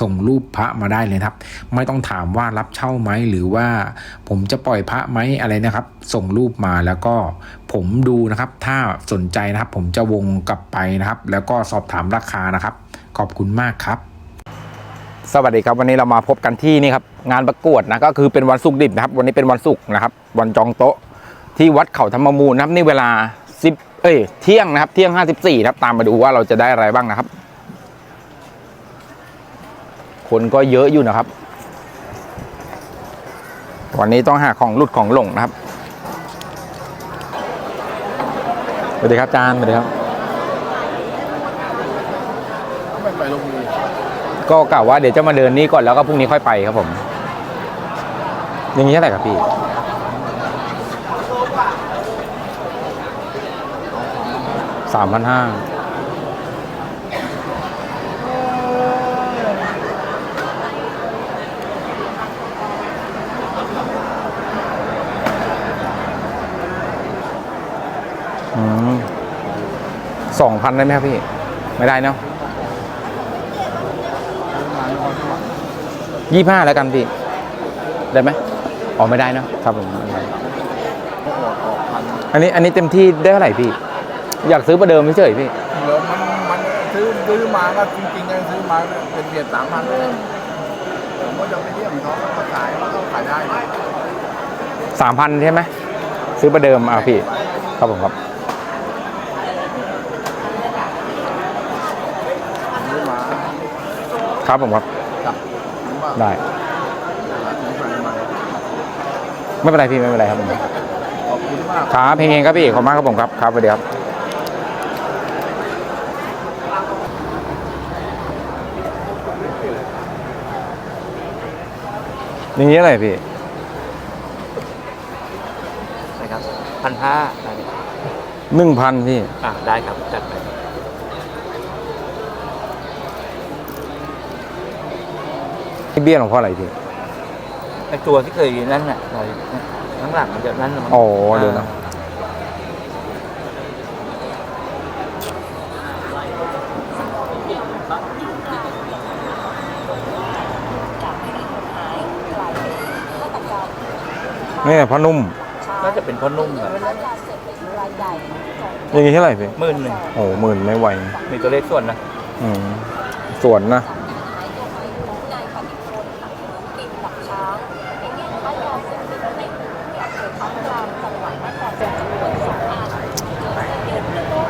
ส่งรูปพระมาได้เลยครับ ไม่ต้องถามว่ารับเช่าไหมหรือว่าผมจะปล่อยพระไหมอะไรนะครับ ส่งรูปมาแล้วก็ผมดูนะครับ ถ้าสนใจนะครับ ผมจะวงกลับไปนะครับ แล้วก็สอบถามราคานะครับ ขอบคุณมากครับ สวัสดีครับวันนี้เรามาพบกันที่นี่ครับงานประกวดนะก็คือเป็นวันศุกร์ดิบนะครับ วันนี้เป็นวันศุกร์นะครับวันจองโต๊ะ ที่วัดเขาธรรมมูลนะครับนี่เวลา10เอ้ยเที่ยงนะครับ เที่ยง 54ครับตามมาดูว่าเราจะได้อะไรบ้างนะครับ คนก็เยอะอยู่นะครับ วันนี้ต้องหาของหลุดของหลงนะครับสวัสดีครับอาจารย์สวัสดีครับไม่ไปลงมือก็กะว่าเดี๋ยวจะมาเดินนี้ก่อนแล้วก็พรุ่งนี้ค่อยไปครับผม อย่างนี้เท่าไหร่ครับพี่สามพันห้า สองพันได้ไหมครับพี่ ไม่ได้เนาะยี่ห้าแล้วกันพี่ ได้ไหมอ๋อไม่ได้เนอะครับผมไม่ได้อันนี้อันนี้เต็มที่ได้เท่าไหร่พี่ อยากซื้อประเดิมไม่เฉยๆพี่เดี๋ยวมันมันซื้อซื้อมาก็จริงๆก็ซื้อมาเป็นเบียดสามพันเลยผมก็จะไปเที่ยวเขาก็ขายเขาก็ขายได้สามพันใช่ไหมซื้อประเดิมอะพี่ ครับผมครับ ซื้อมา ครับผมครับจับผมว่าได้ซื้อมาไม่เป็นไรพี่ไม่เป็นไรครับผมขอบคุณมากครับเพลงๆครับพี่ขอบคุณมากครับผมครับครับสวัสดีครับอย่างนี้อะไรพี่นะครับพันห้าหนึ่งพันพี่ อ่าได้ครับจัดไป เบี้ยหลวงพ่ออะไรพี่ไอตัวที่เคยนั่นน่ะเราข้างหลังมันจะนั่นน่ะมั้งอ๋อเดี๋ยวนะนี่พ่อนุ่ม น่าจะเป็นพ่อนุ่มครับอย่างนี้เท่าไหร่พี่หมื่นหนึ่งโอ้หมื่นไม่ไหว มีตัวเลขส่วนนะ อืมสวนนะ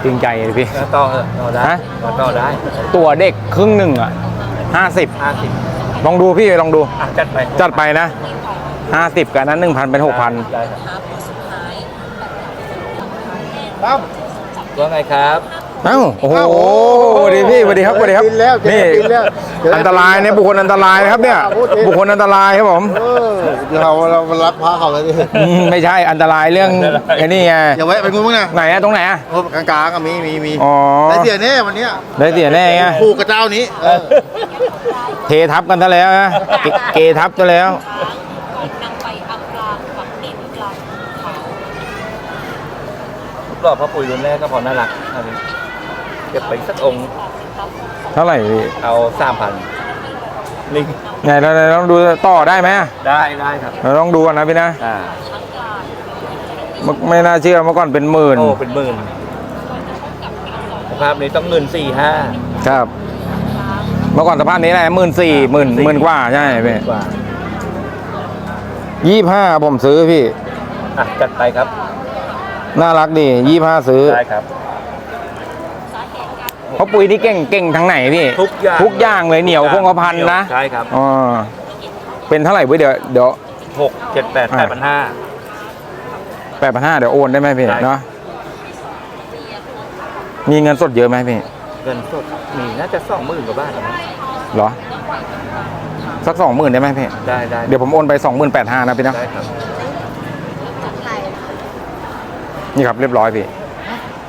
จริงใจเลยพี่ แล้วต่อเถอะต่อได้ฮะ แล้วต่อได้ตัวเด็กครึ่งหนึ่งอะห้าสิบห้าสิบลองดูพี่ลองดู อะจัดไปจัดไปนะห้าสิบกับนั้นหนึ่งพันเป็นหกพันได้ครับครับว่าไงครับ เอ้าโอ้โหอ้าวโอ้สวัสดีพี่สวัสดีครับสวัสดีครับบินแล้วเจอนี่บินแล้วเจออันตรายเนี่ยบุคคลอันตรายนะครับเนี่ยพูดเองบุคคลอันตรายครับผม เออเราเรารักพระเขาเลยดิอืมไม่ใช่อันตรายเรื่องไอ้นี่ไงอย่าแวะไปงูมั้งนะไหนอะตรงไหนอะโอ้กลางๆก็มีมีมีอ๋อได้เสียแน่วันเนี้ยได้เสียแน่ไงผูกกับเจ้านี้เออเททับกันซะแล้วนะเกเกทับซะแล้วนำไปอำพรางฝังดินกลางเขา รอบพ่อปุ๋ยรุ่นแรกก็พอน่ารักอันนี้ เก็บไปสักองค์เท่าไหร่พี่เอาสามพันลิงไหนเราเราต้องดูต่อได้ไหมได้ได้ครับเราต้องดูกันนะพี่นะอ่าไม่ไม่น่าเชื่อเมื่อก่อนเป็นหมื่นโอ้เป็นหมื่นสภาพนี้ต้องเงินสี่ห้าครับ เมื่อก่อนสภาพนี้แหละหมื่นสี่หมื่นหมื่นกว่าใช่พี่กว่ายี่ห้าผมซื้อพี่อะจัดไปครับ น่ารักดียี่ห้าซื้อได้ครับ เพราะปุ๋ยนี่เก่งเก่งทั้งไหนพี่ทุกอย่างทุกอย่างเลยเหนียวคงกระพันนะใช่ครับอ๋อเป็นเท่าไหร่เว้ยเดี๋ยวเดี๋ยวหกเจ็ดแปดแปดพันห้าแปดพันห้าเดี๋ยวโอนได้ไหมพี่ได้เนาะมีเงินสดเยอะไหมพี่เงินสดมีน่าจะสองหมื่นกว่าบาทนะเหรอสักสองหมื่นได้ไหมพี่ได้ได้เดี๋ยวผมโอนไปสองหมื่นแปดห้านะพี่นะได้ครับนี่ครับเรียบร้อยพี่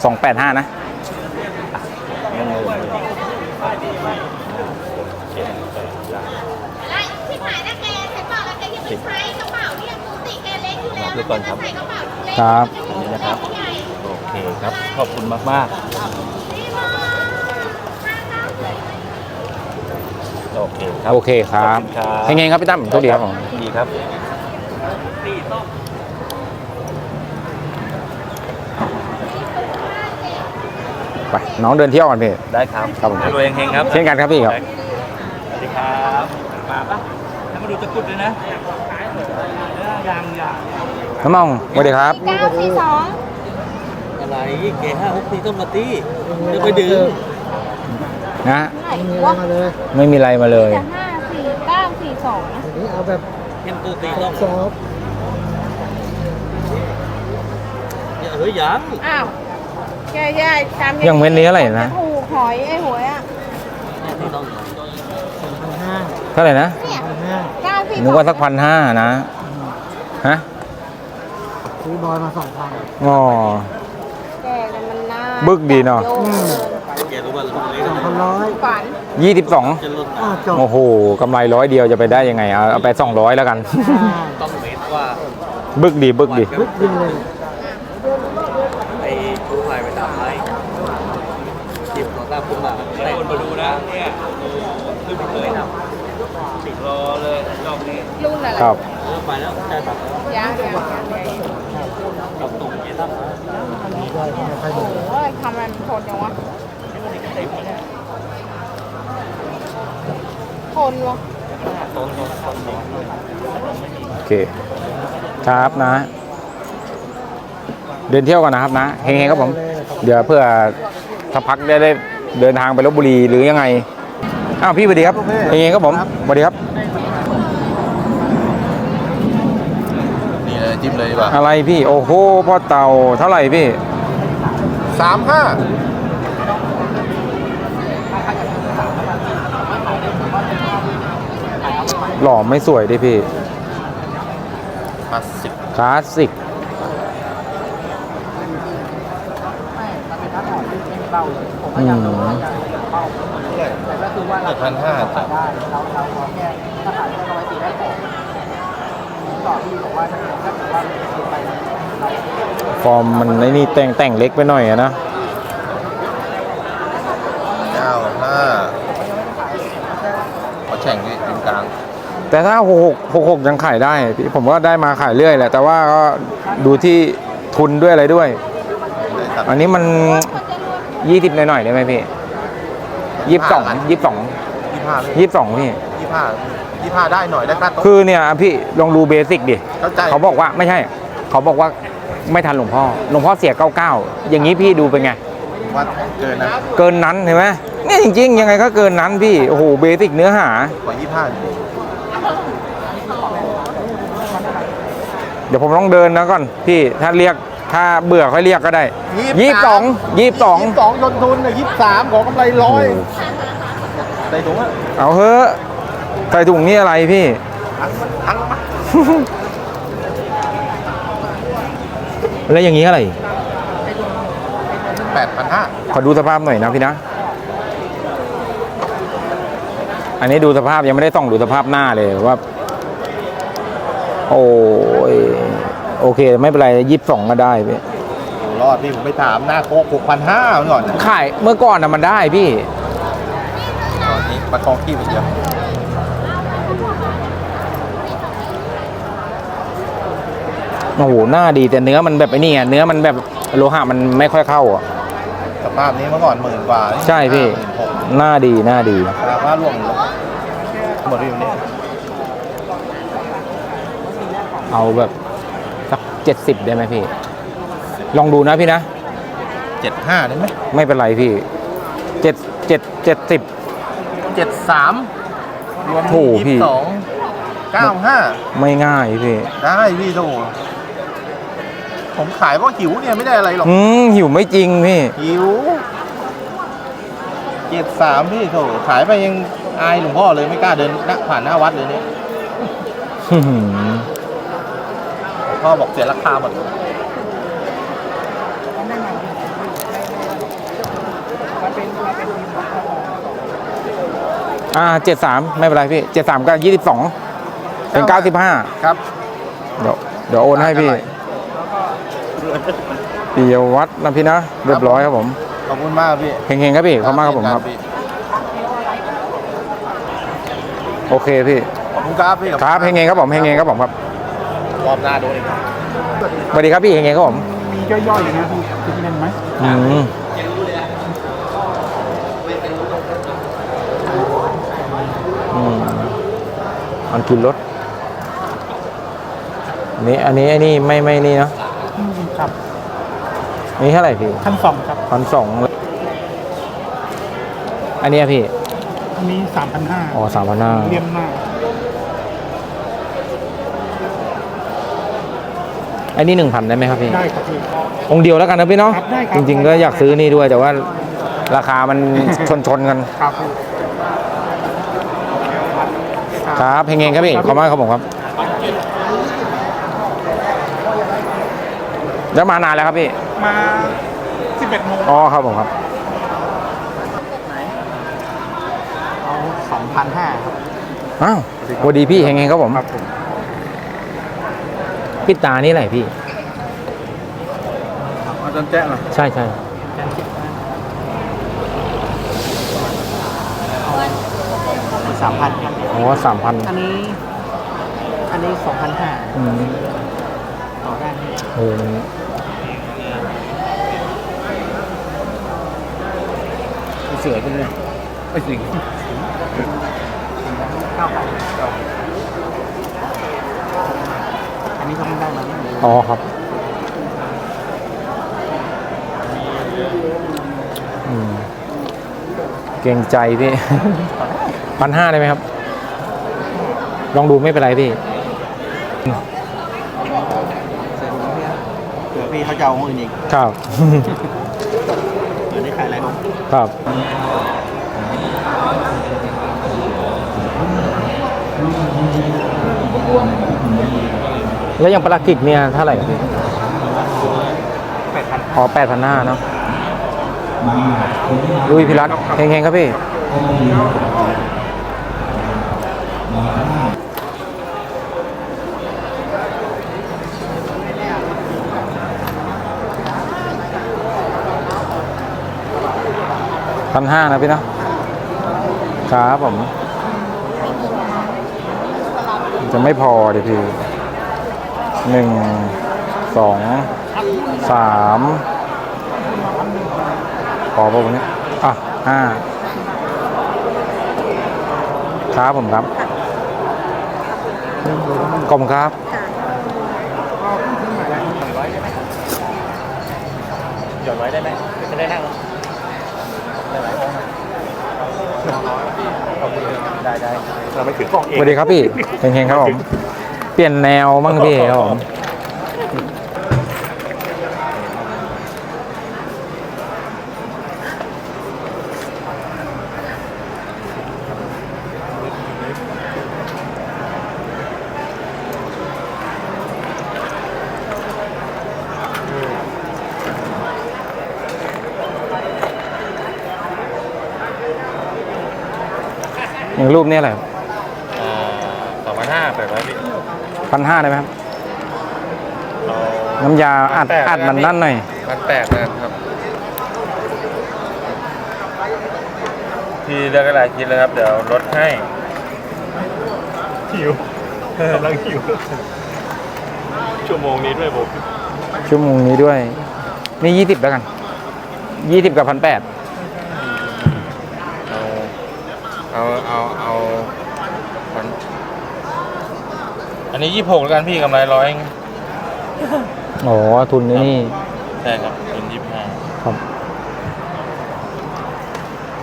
สองแปดห้านะ ง ยังงงอยู่ ไล่ที่หายนะแกฉันบอกแล้วแกยังไม่ใช้กระเป๋าเนี่ยปกติแกเล็กอยู่แล้ว เดี๋ยว ก่อนครับใส่กระเป๋าเล็กครับ อันนี้นะครับใหญ่โอเคครับ ขอบคุณมากมากๆโอเคครับโอเคครับขอบคุณครับเฮงๆครับพี่ตั้มโชคดีครับผม ดีครับ ไป น้องเดินเที่ยวก่อนพี่ ได้ครับครับผม รวยเฮงๆครับ เช่นกันครับพี่ครับ สวัสดีครับ มาปะแล้วมาดูตะกรุดด้วยนะยังยัง น้ำมองสวัสดีครับ เก้าสี่สองอะไรเกห้าหกสี่ต้องมาตีจะไปดึงนะ ไหนวะไม่มีอะไรมาเลยจะห้าสี่เก้าสี่สองเห็นตัวตีต้องซอฟเฮ้ยยังอ้าวแกยายทำยังเว้นนี้อะไรนะ ถูกหอยไอ้หวยอะเท่าไหร่นะเนี่ยเก้าสี่สองนึกว่าสักพันห้านะ ฮะ ซื้อบอยมาสองพันอ๋อ แกเนี่ยมันน่าบึกดีเนอะ โยกเกินแกรู้ว่าเราเล็กสองพันร้อยฝันยี่สิบสองจะลดอ้าวจบโอ้โหกำไรร้อยเดียวจะไปได้ยังไงเอาเอาไปสองร้อยแล้วกัน ต้องเมตรว่าบึกดีบึกดีบึกดีเลยไอ้ผู้ชายไปทำไรจิบของตาคุณมาแต่คนมาดูนะเนี่ยคือไม่เคยทำ ติดรอเลยรอบนี้รุ่นอะไรครับเออไปแล้วได้ตัดแล้วยังยังยังยังกับตุ่มเนี่ยตั้งโอ้ยทำอะไรมันโคตรจังวะคนวะต้นต้นต้นต้นโอเค ครับนะ เดินเที่ยวกันนะครับนะเฮงๆครับผม เดี๋ยวเพื่อถ้าพักได้ได้เดินทางไปลบบุรีหรือยังไง อ้าวพี่สวัสดีครับเฮงๆครับผมสวัสดีครับ นี่เลยจิ้มเลยดีกว่าอะไรพี่ โอ้โหพ่อเต่าเท่าไหร่พี่สามห้าหล่อไม่สวยดิพี่คลาสสิกคลาสสิกอืม พันห้าจ้ะฟอร์มมันไอ้นี่แต่งแต่งเล็กไปหน่อยอะนะเก้าห้าขอแข่งนี่ตรงกลาง แต่ถ้าหกหกหกหกยังขายได้พี่ผมว่าได้มาขายเรื่อยแหละแต่ว่าก็ดูที่ทุนด้วยอะไรด้วยเลยตัดอันนี้มันยี่สิบหน่อยๆได้ไหมพี่ ยี่สิบสองยี่สิบสองยี่ห้ายี่สิบสองพี่ยี่ห้ายี่ห้าได้หน่อยได้ค่าโต๊ะคือเนี่ยพี่ลองดูเบสิกดิเข้าใจเขาบอกว่าไม่ใช่ เขาบอกว่าไม่ทันหลวงพ่อหลวงพ่อเสียเก้าเก้าอย่างนี้พี่ดูเป็นไงว่าเกินนะเกินนั้นเห็นไหมเนี่ยจริง ๆ ยังไงก็เกินนั้นพี่โอ้โหเบสิกเนื้อหาขอยี่ห้าเดี๋ยวผมต้องเดินนะก่อนพี่ถ้าเรียก ถ้าเบื่อค่อยเรียกก็ได้ยี่สิบสองยี่สิบสองยี่สิบสองลงทุนเนี่ยยี่สิบสามขอกำไรร้อยใส่ถุงอะเอาเฮ้อะใส่ถุงนี่อะไรพี่ทั้งทั้งมาแล้วอย่างนี้อะไรแปดพันห้าขอดูสภาพหน่อยนะพี่นะ อันนี้ดูสภาพยังไม่ได้ต้องดูสภาพหน้าเลยว่า โอ้ย โอเค ไม่เป็นไรยี่สิบสองก็ได้พี่รอดพี่ผมไปถามหน้าโคกหกพันห้าก่อนนะขายเมื่อก่อนนะมันได้พี่ ตอนนี้ประคองขี้ไปเดียวโอ้โหหน้าดีแต่เนื้อมันแบบไอ้นี่ไงเนื้อมันแบบโลหะมันไม่ค่อยเข้าอะ สภาพนี้เมื่อก่อนหมื่นกว่าใช่พี่หกหน้าดีหน้าดีราคาร่วงลงหมดอยู่นี่เอาแบบ สักเจ็ดสิบได้ไหมพี่ ลองดูนะพี่นะ เจ็ดห้าได้ไหมไม่เป็นไรพี่เจ็ดเจ็ดเจ็ดสิบ เจ็ดสามรวมโถพี่ ยี่สิบสองเก้าห้าไม่ง่ายพี่ ได้พี่โถผมขายเพราะหิวเนี่ยไม่ได้อะไรหรอกอืมหิวไม่จริงพี่ หิวเจ็ดสามพี่โถขายไปยังอายหลวงพ่อเลยไม่กล้าเดินหน้าผ่านหน้าวัดเลยเนี่ย อื้อหือ พ่อบอกเสียราคาหมดมอ่าเจ็ดสามไม่เป็นไรพี่เจ็ดสามก็ยี่สิบสองเป็นเก้าสิบห้าครับ เดี๋ยวเดี๋ยวโอนให้พี่ปิยวัฒน์นะพี่นะเรียบร้อยครับผม ขอบคุณมากพี่เฮงๆครับพี่ขอบคุณมากครับผมครับพี่โอเคพี่ ขอบคุณครับพี่ครับเฮงๆครับผมเฮงๆครับผมครับ รอบหน้าโดนอีกสวัสดีครับพี่เฮงๆครับผมมีย่อยๆอยู่นะพี่จะกินไหมอืมอืมอันกินรถอันนี้อันนี้อันนี้ไม่ไม่นี่เนาะครับอันนี้เท่าไหร่พี่ขั้นสองครับพันสองอันเนี้ยพี่อันนี้สามพันห้าอ๋อสามพันห้าเลี่ยมมาก อันนี้หนึ่งพันได้ไหมครับพี่ได้ครับพี่ องค์เดียวแล้วกันนะพี่เนาะครับได้ครับ จริง ๆ ก็อยากซื้อนี่ด้วย แต่ว่าราคามัน ชนชนๆกันครับพี่ครับเฮงๆครับพี่ขอบคุณมากครับผมครับแล้วมานานแล้วครับพี่มาสิบเอ็ดโมงอ๋อครับผมครับ เอาสองพันห้าครับ อ้าวสวัสดีพี่เฮงๆครับผม ปิดตานี่อะไรพี่อาจารย์แจ้งหน่อยใช่ใช่สามพันครับอ๋อสามพันอันนี้ อันนี้สองพันห้าอืมต่อได้ไหมโอ้มันเสือเป็นไงไอ้สิง เก้าพันอันนี้ก็ไม่ได้มา อ๋อครับอืมเกรงใจพี่พันห้าได้ไหมครับ ลองดูไม่เป็นไรพี่เผื่อพี่เขาจะเอาของอื่นอีกครับเผื่อได้ขายอะไรบ้างครับ แล้วอย่างปลากิกเนี่ยเท่าไหร่ครับพี่แปดพันอ๋อแปดพันห้าเนาะลุยพิรัตเฮงๆครับพี่พันห้านะพี่เนอะครับผม จะไม่พอเดี๋ยวพี่ หนึ่งสองสามพอป่ะวันนี้อะห้าครับผมครับกลมครับหย่อนไว้ได้ไหมจะได้นั่งได้ได้เราไม่ถือกล่องเองสวัสดีครับพี่เฮงๆครับผม เปลี่ยนแนวมั่งพี่ครับผมอย่างรูปนี้อะไรสอง พันห้าแปดร้อยพี่พันห้าได้ไหมครับ น้ำยาอัดอัดมันนั่นหน่อยพันแปดนะครับพี่เลือกอะไรคิดเลยครับ เดี๋ยวลดให้หิวกำลังหิว ชั่วโมงนี้ด้วยผมชั่วโมงนี้ด้วย นี่ยี่สิบแล้วกันยี่สิบกับพันแปด เอา เอา เอา เอาพันอั นนี้ยี่หกแล้วกันพี่กำไรร้อยเองอ๋อทุนนี่ใช่ครับเป็นยี่ห้าครับ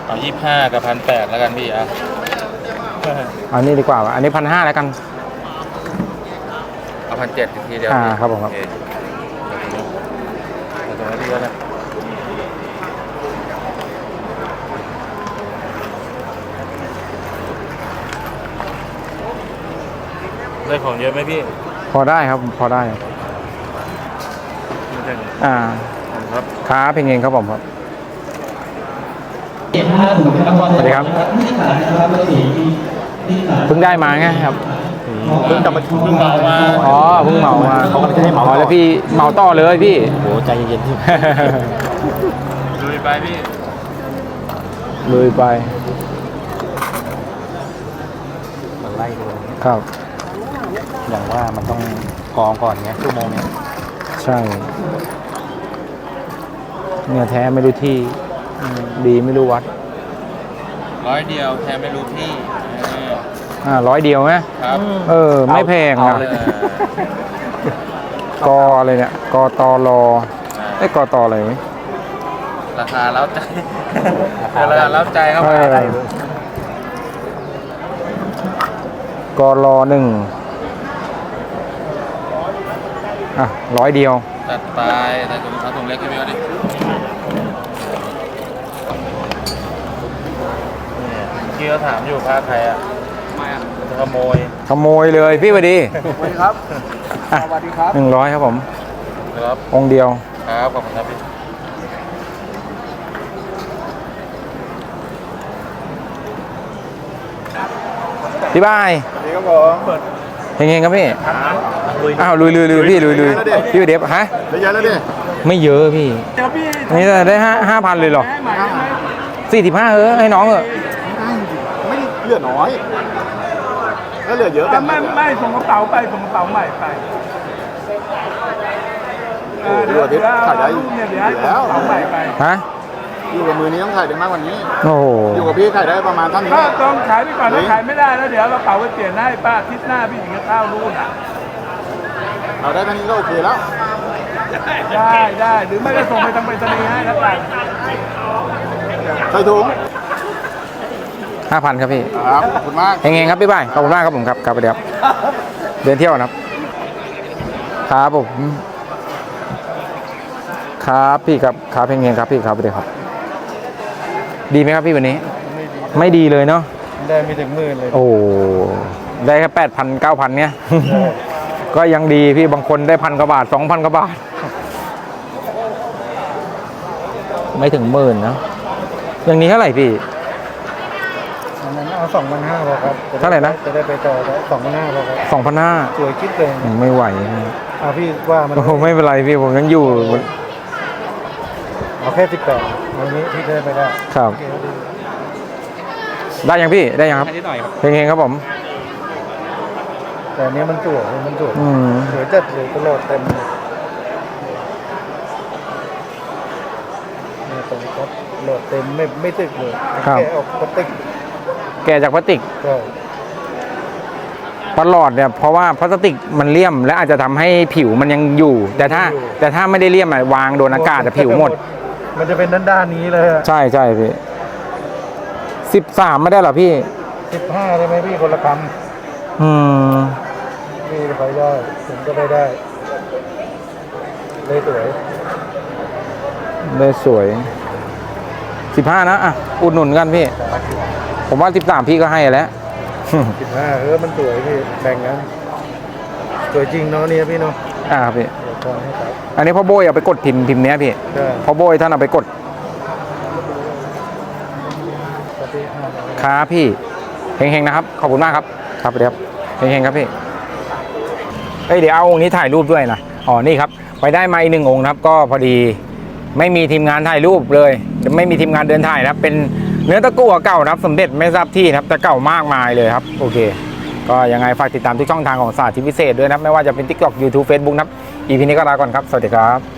เอายี่ห้ากับพันแปดแล้วกันพี่อะอันนี้ดีกว่า อันนี้พันห้าแล้วกัน เอาพันเจ็ดทีเดียวอ่าพี่ครับผมครับ โอเเอาตรงนี้พี่ก็ได้ ได้ของเยอะไหมพี่พอได้ครับพอได้ไม่ใช่อ่าครับ ค้าเพลงเองครับผมครับ สวัสดีครับ เพิ่งได้มาไงครับ เพิ่งกลับมาเพิ่งเมามาอ๋อเพิ่งเหมามาเขากำลังจะให้เหมาอ๋อแล้วพี่เหมาต่อเลยพี่โอ้ใจเย็นๆที่ลุยไปพี่เลยไป มันไล่ดูครับ อย่างว่ามันต้องกองก่อนไงชั่วโมงเนี้ยใช่ เนี่ยแท้ไม่รู้ที่อืมดีไม่รู้วัดร้อยเดียวแทนไม่รู้พี่อ่าร้อยเดียวไหมครับ เออ ไม่แพงนะเอาเลยกออะไรเนี่ยกอตอรอไอ้ยกอตออะไรไหมราคาเล้าใจราคาเล้าใจเข้าเอมาอกอรอหนึ่ง อะร้อยเดียวจัดไปใส่ถุงเอาถุงเล็กให้พี่วะดิเมื่อกี้เขาถามอยู่พาใครอะไม่อะจะขโมยขโมยเลยพี่พอดีสวัสดีครับ สวัสดีครับหนึ่งร้อยครับผมครับองค์เดียว ครับขอบคุณครับพี่พี่บายสวัสดีครับผมเฮงๆครับพี่ อ้าวลุยลุยลุยพี่ลุยลุยพี่เดฟฮะได้เยอะแล้วดิไม่เยอะพี่นี่ได้ห้าห้าพันเลยเหรอสี่สิบห้าเออให้น้องเออไม่เหลือน้อยถ้าเหลือเยอะไม่ไม่ส่งกระเป๋าไปส่งกระเป๋าใหม่ไปโอ้โหเดี๋ยวขายได้อยู่เนี่ยเดี๋ยวให้ส่งแล้กวระเป๋าใหม่ไปฮะอยู่กับมือนี้ต้องขายได้มากกว่านี้ โอ้โหอยู่กับพี่ขายได้ประมาณเท่านี้ถ้าต้องขายไปก่อนถ้าขายไม่ได้แล้วเดี๋ยวเราเป๋าไปเปลี่ยนให้ป้าอาทิศหน้าพี่ถึงจะเข้านู่นอะ เราได้เท่านี้ก็โอเคแล้ว ได้ได้หรือไม่ก็ส่งไปทางไปรษณีย์ให้แล้วกันใส่ถุงห้าพันครับพี่ครับขอบคุณมาก เฮงๆครับพี่บายขอบคุณมากครับผมครับครับไปเดี๋ยวเดินเที่ยวนะครับ ครับผมครับพี่ครับครับเฮงๆครับพี่ครับไปเดี๋ยวครับ ดีไหมครับพี่วันนี้ ไม่ดีเลยเนาะได้ไม่ถึงหมื่นเลย โอ้ได้แค่แปดพันเก้าพันเนี้ย ก็ยังดีพี่บางคนได้พันกว่าบาทสองพันกว่าบาท ไม่ถึงหมื่นนะอย่างนี้เท่าไหร่พี่อันนั้นเอาสองพันห้าพอครับเท่าไหร่นะ จะได้ไปต่อได้สองพันห้าพอครับสองพันห้าสวยคิดเลยไม่ไหวเอาพี่ว่ามันโอ้โหไม่เป็นไรพี่ผมยังอยู่เอาแค่สิบแปดวันนี้พี่ได้ไปได้ครับโอเคครับพี่ได้ยังพี่ได้ยังครับนิดหน่อยครับเฮงๆครับผม แต่อันนี้มันสวยมันสวยอืมสวยจัดเลยตลอดเต็มเลยเนี่ยตรงครับโหลดเต็มไม่ไม่ตึกเลยครับ แกะออกก็ตึกแกะจากพลาสติกก็ปลอดเนี่ยเพราะว่าพลาสติกมันเลี่ยม และอาจจะทำให้ผิวมันยังอยู่ แต่ถ้าแต่ถ้าไม่ได้เลี่ยมอะวางโดนอากาศจะผิวหมด มันจะเป็นด้านด้านๆนี้เลยใช่ใช่พี่สิบสามไม่ได้เหรอพี่ สิบห้าใช่ไหมพี่คนละคอืมำพี่ ไปได้ผมก็ไปได้ เลยสวยได้สวยสิบห้านะอะอุดหนุนกันพี่ ผมว่าสิบสามพี่ก็ให้แล้วสิบห้าเออมันสวยพี่แบ่งกันสวยจริงเนาะเนี่ยพี่เนาะอ่าครับพี่เดี๋ยวทอนให้ครับอันนี้พ่อโบยเอาไปกดพิมพ์พิมพ์เนี้ยพี่ใช่พ่อโบยท่านเอาไปกดครับพี่ห้าร้อยครับพี่เฮงๆนะครับ ขอบคุณมากครับ ครับเดี๋ยวเฮงๆครับพี่ เอ้ยเดี๋ยวเอาองค์นี้ถ่ายรูปด้วยนะอ๋อนี่ครับไปได้มาอีกหนึ่งองค์ครับ ก็พอดีไม่มีทีมงานถ่ายรูปเลย ไม่มีทีมงานเดินถ่ายนะเป็นเนื้อตะกั่วเก่านะครับสมเด็จไม่ทราบที่นะครับแต่เก่ามากมายเลยครับ โอเค ก็ยังไงฝากติดตามทุกช่องทางของศาสตร์ที่พิเศษด้วยนะไม่ว่าจะเป็น TikTok YouTube Facebook นะอีพีนี้ก็ลาก่อนครับ สวัสดีครับ